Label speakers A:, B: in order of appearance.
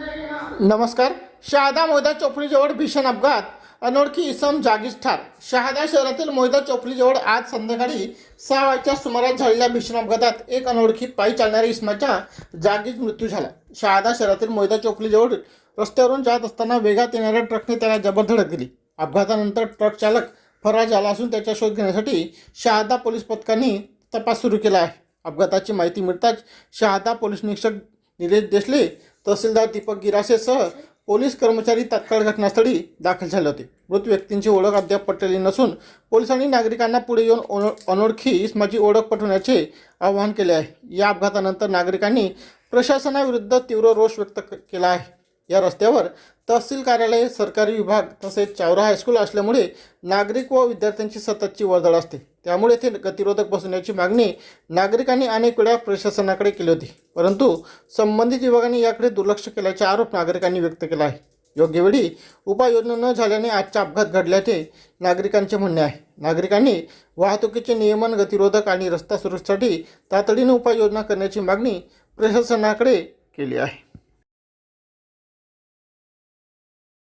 A: नमस्कार. शहादा मोहदा चोपडीजवळ भीषण अपघात. अनोळखी इसम जागीच ठार. शहादा शहरातील मोयदा चोपडीजवळ आज संध्याकाळी सहा वाजच्या सुमारास झालेल्या भीषण अपघातात एक अनोळखी पायी चालणाऱ्या इसमाच्या जागीच मृत्यू झाला. शहादा शहरातील मोहिदा चोपडीजवळ रस्त्यावरून जात असताना वेगात येणाऱ्या ट्रकने त्याला जबर धडक दिली. अपघातानंतर ट्रक चालक फरार झाला असून त्याचा शोध घेण्यासाठी शहादा पोलीस पथकांनी तपास सुरू केला आहे. अपघाताची माहिती मिळताच शहादा पोलीस निरीक्षक निलेश देशले तहसीलदार दीपक गिरासेसह पोलीस कर्मचारी तात्काळ घटनास्थळी दाखल झाले होते. मृत व्यक्तींची ओळख अद्याप पटलेली नसून पोलिसांनी नागरिकांना पुढे येऊन अनो अनोळखी इसमाची ओळख पटवण्याचे आवाहन केले आहे. या अपघातानंतर नागरिकांनी प्रशासनाविरुद्ध तीव्र रोष व्यक्त केला आहे. या रस्त्यावर तहसील कार्यालय सरकारी विभाग तसेच चावरा हायस्कूल असल्यामुळे नागरिक व विद्यार्थ्यांची सततची वर्दळ असते. त्यामुळे येथे गतिरोधक बसवण्याची मागणी नागरिकांनी अनेक वेळा प्रशासनाकडे केली होती. परंतु संबंधित विभागाने याकडे दुर्लक्ष केल्याचा आरोप नागरिकांनी व्यक्त केला आहे. योग्य वेळी उपाययोजना न झाल्याने आजचा अपघात घडल्याचे नागरिकांचे म्हणणे आहे. नागरिकांनी वाहतुकीचे नियमन गतिरोधक आणि रस्ता सुरक्षेसाठी तातडीने उपाययोजना करण्याची मागणी प्रशासनाकडे केली आहे.